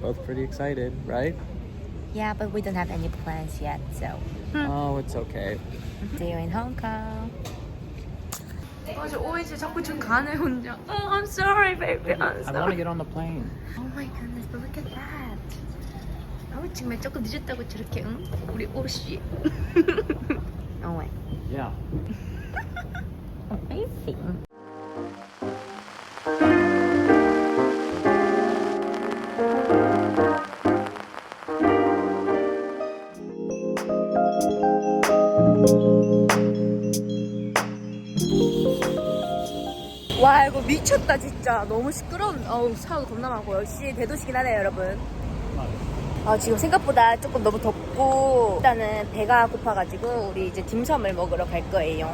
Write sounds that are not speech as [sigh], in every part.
Both pretty excited, right? Yeah, but we don't have any plans yet, so Oh, it's okay. see you in Hong Kong. 맞아, 오이지 자꾸 좀 가네 혼자. Oh, I'm sorry, baby. I'm I want to sorry. get on the plane. Oh my goodness, but look at that. 아우 정말 조금 늦었다고 저렇게 응? 우리 옷이. [laughs] oh my. Yeah. [laughs] Amazing. 미쳤다 진짜. 너무 시끄러운 어우 차가 겁나 많고. 역시 대도시긴 하네요 여러분. 아 지금 생각보다 조금 너무 덥고 일단은 배가 고파가지고 우리 이제 딤섬을 먹으러 갈 거예요.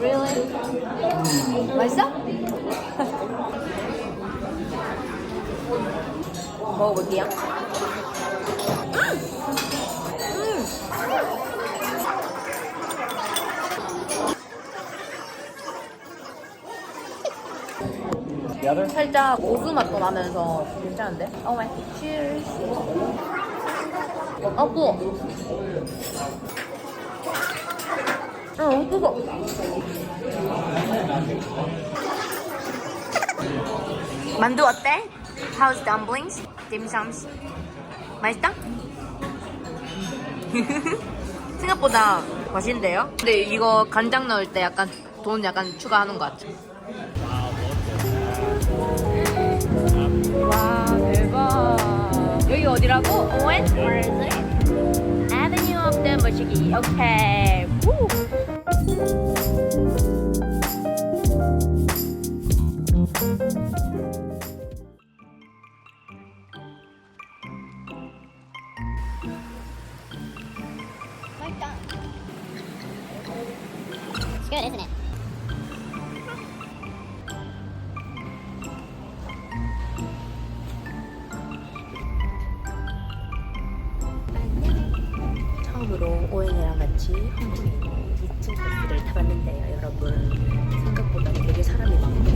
Really? 맛있어? [laughs] 먹어볼게요 Other? 살짝 오수 맛도 나면서 괜찮은데? Oh my cheers 어 뜨거 응 뜨거 만두 어때? How's dumplings? 딤섬s? 맛있다? [laughs] 생각보다 맛있는데요? 근데 이거 간장 넣을 때 약간 돈 약간 추가하는 것 같아 와 대박 여기 어디라고? 오웬? Avenue of the 머시기 오케이 처음으로 오웬이랑 같이 있는 2층 버스를 타봤는데요 여러분. 생각보다 되게 사람이 많고.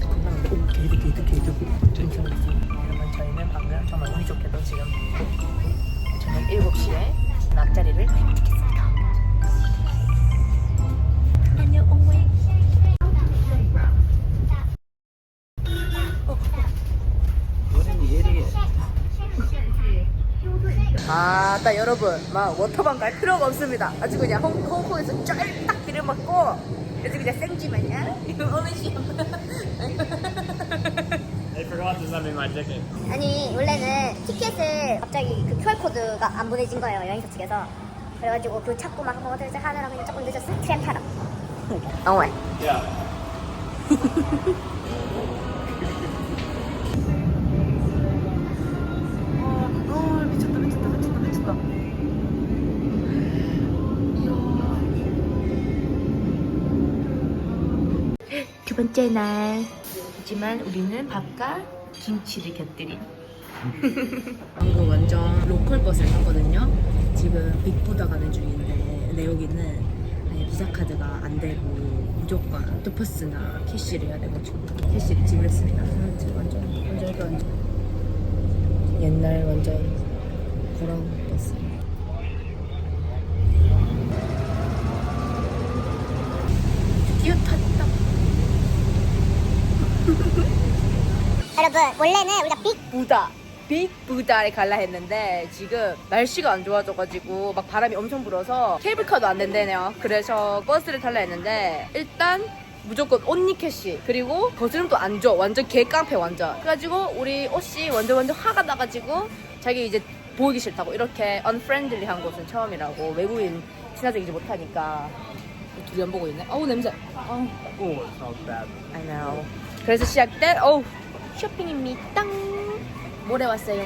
건강한데 오 개도 개도 개도 괜찮았어 여러분 저희는 방금 정말 운이 좋게도 지금 저녁 7시에 앞자리를 획득했습니다 아따 여러분 막 워터방 갈 필요가 없습니다. 아주 그냥 홍, 홍콩에서 쫄딱 비를 맞고 아주 그냥 어르신 They [laughs] forgot to send me my ticket. 아니 원래는 티켓을 갑자기 그 QR 코드가 안 보내진 거예요 여행사 측에서. 그래가지고 그 찾고 막 한번 어떻게 하느라 그냥 조금 늦었어 트램 타러. 어웨 Yeah. [laughs] 두 번째 날. 하지만 우리는 밥과 김치를 곁들인. [laughs] 방금 완전 로컬 버스를 탔거든요. 지금 빅부다 가는 중인데 근데 여기는 아예 비자 카드가 안 되고 무조건 오토퍼스나 캐시를 해야 돼가지고 캐시를 지불했습니다. 지금 완전 완전 완전. 옛날 완전 걸어온 버스. 드디어 탔다. 여러분 원래는 우리가 빅 부다. 빅 부다를 갈라 했는데 지금 날씨가 안 좋아져가지고 막 바람이 엄청 불어서 케이블카도 안 된대네요. 그래서 버스를 탈라 했는데 일단 무조건 온리 캐시 그리고 거스름도 안 줘. 완전 개깡패 완전. 그래가지고 우리 옷이 완전 완전 화가 나가지고 자기 이제 보이기 싫다고 이렇게 unfriendly한 곳은 처음이라고 외국인 친화적이지 못하니까 둘이 안 보고 있네. 어우 냄새. 어우. Oh, it smells bad. I know. 그래서 시작된 어우 쇼핑입니다. 모레 왔어요.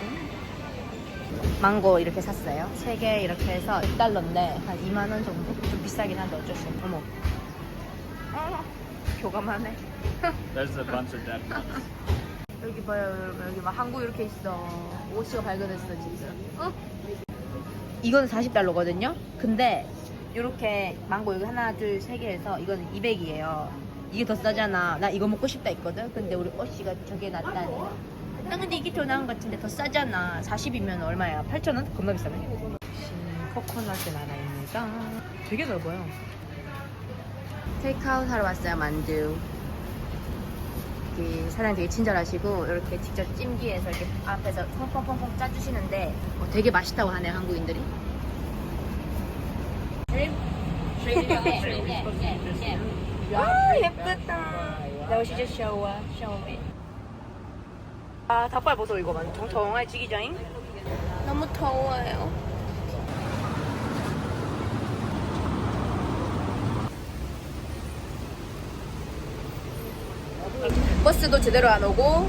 망고 이렇게 샀어요. 세개 이렇게 해서 1달러인데 한 2만 원 정도? 좀 비싸긴 한데 어쩔 수 없어. 어머. 아, [laughs] 교감하네. [laughs] There's a bunch of dead ones. 여기 봐요 여러분 여기 막 한국 이렇게 있어. 오시가 발견했어 지금. 어? 이거는 40달러거든요. 근데 이렇게 망고 여기 하나 둘 세 개 해서 이거는 200이에요. 이게 더 싸잖아. 나 이거 먹고 싶다 했거든. 근데 우리 어씨가 저게 낫다니. 나 근데 이게 더 나은 것 같은데 더 싸잖아. 40이면 얼마야? 8,000원? 겁나 비싸네. 코코넛이 나라입니다. 되게 넓어요. 테이크아웃 하러 왔어요, 만두. 이 사장님 되게 친절하시고 이렇게 직접 찜기에서 이렇게 앞에서 펑펑펑펑 짜주시는데 어, 되게 맛있다고 하네요, 한국인들이. [laughs] 아 예쁘다. Now she just. 아 닭발 보소 이거 완전 정정해지기죠잉? 너무 더워요. 버스도 제대로 안 오고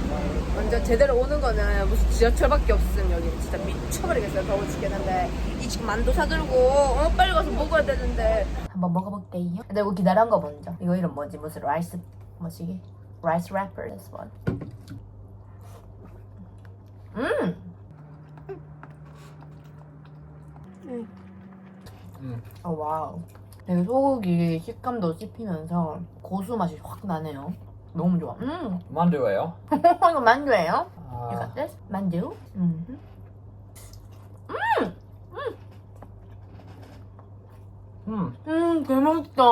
완전 제대로 오는 거는 무슨 지하철밖에 없음 여기 진짜 미쳐버리겠어요 더워 죽겠는데 이 지금 만두 사들고 어 빨리 가서 먹어야 되는데 한번 먹어볼게요 근데 이거 기다란 거 먼저 이거 이름 뭐지 무슨 라이스 뭐지 라이스 래퍼 this one 음 음. 어, 와우. 되게 소고기 식감도 씹히면서 고수 맛이 확 나네요. 너무 좋아. 음, 만두예요? [laughs] 이거 만두예요? You 아, got this? 만두? 음. 음. 음, 개맛있다.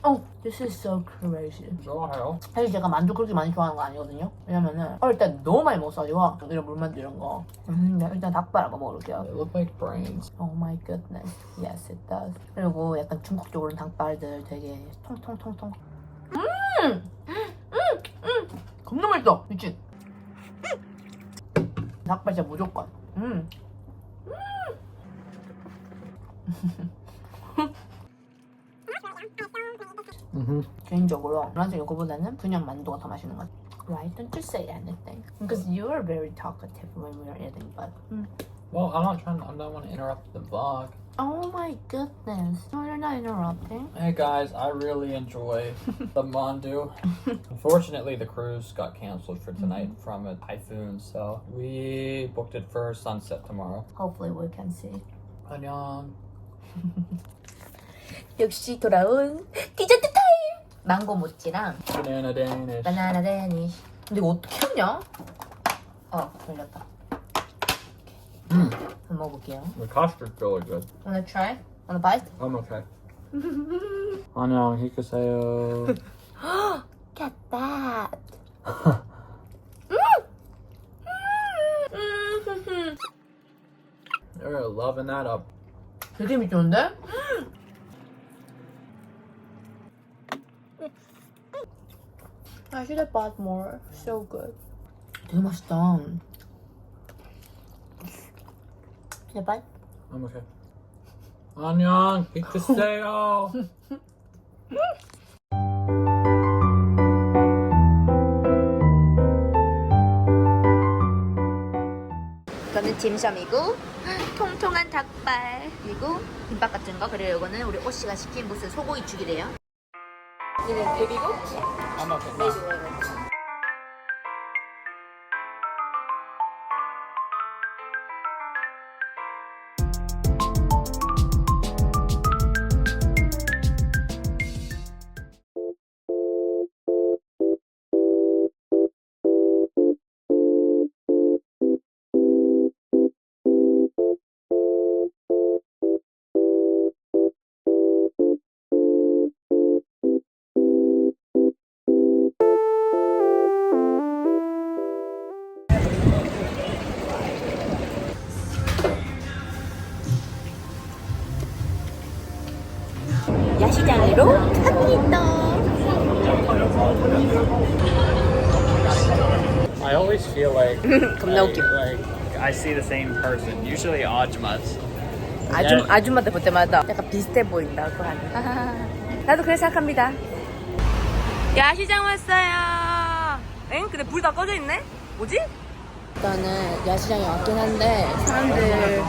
어, this is so crazy. 좋아요. 사실 제가 만두 그렇게 많이 좋아하는 거 아니거든요. 왜냐면은 어릴 때 너무 많이 먹어가지고 이런 물만두 이런 거. 음, 네, 일단 닭발 한번 먹어볼게요. They look like brains. Oh my goodness. Yes, it does. 그리고 약간 중국 쪽으로는 닭발들 되게 통통통통. 음! 음! 음! 겁나 맛있어. 미친. 닭발 진짜 무조건. 음. Mm-hmm. 개인적으로 나중에 이거보다는 그냥 만두가 더 맛있는 것 같아. Why don't you say anything? Because you are very talkative when we are eating, but. mm. Well, I'm not trying. I don't want to interrupt the vlog. Oh my goodness. No, you're not interrupting. Hey guys, I really enjoy the mandu. [laughs] Unfortunately, the cruise got canceled for tonight from a typhoon, so we booked it for sunset tomorrow. Hopefully we can see. 안녕. 역시 돌아온 디저트 타임! 망고 모찌랑 Banana Danish. 바나나 데니쉬 근데 이거 어떻게 했냐? 어 걸렸다 Mm. 한번 먹어볼게요 The custard's really good. Wanna try? Wanna bite? I'm okay. 안녕. Get that You're loving that up. 되게 미쳤는데? I should have bought more. So good. 되게 맛있다. 제발. I'm okay. 안녕, 히크세요. 딤섬이고 통통한 닭발 그리고 김밥 같은 거 그리고 이거는 우리 오씨가 시킨 무슨 소고기 죽이래요. 얘는? I'm okay. 베이 I see the same person. Usually Ajmas. 아줌 아줌마들 볼 때마다 약간 비슷해 보인다고 하는. [laughs] 나도 그렇게 생각합니다. 야 시장 왔어요. 엥? 근데 불 다 꺼져 있네? 뭐지? 일단은 야시장에 왔긴 한데 사람들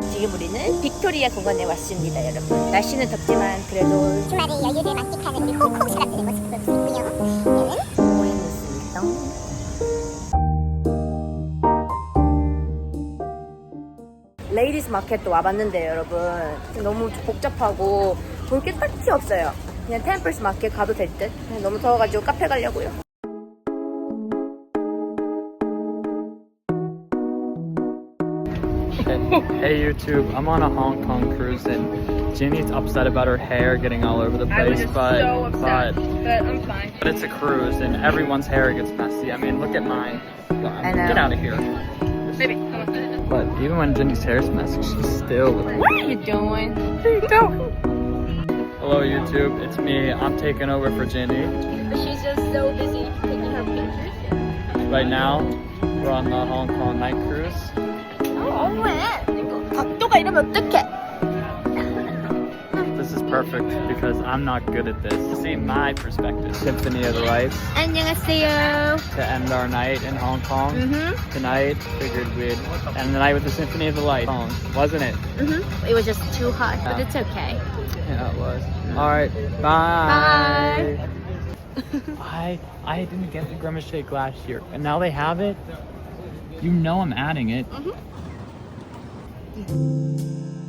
[laughs] 지금 우리는 빅토리아 공원에 왔습니다, 여러분. 날씨는 덥지만 그래도 주말에 여유를 만끽하는 우리 홍콩 사람들의 모습을 볼수 있고요. 얘는. 레이디스 마켓도 와봤는데요, 여러분. 너무 복잡하고 볼 게 딱히 없어요. 그냥 템플스 마켓 가도 될 듯. 너무 더워가지고 카페 가려고요. [laughs] hey YouTube, I'm on a Hong Kong cruise and Ginny's upset about her hair getting all over the place, but but but I'm fine. but it's a cruise and everyone's hair gets messy. I mean, look at mine. Get out of here. Baby, But even when Ginny's hair's messy, she's still looking. what are you doing? Hello YouTube, it's me. I'm taking over for Ginny. She's just so busy taking her pictures. Right now, we're on the Hong Kong night cruise. 어, 어머해. 이거 각도가 이러면 어떡해? This is perfect because I'm not good at this. See my perspective. Symphony of the Lights 안녕하세요. to end our night in Hong Kong. Mhm. Tonight, figured we'd end the night with the Symphony of the Light, wasn't it? Mhm. It was just too hot, but it's okay. Yeah, it was. All right, bye. [laughs] I I didn't get the grimace shake last year, and now they have it. You know I'm adding it. Yeah.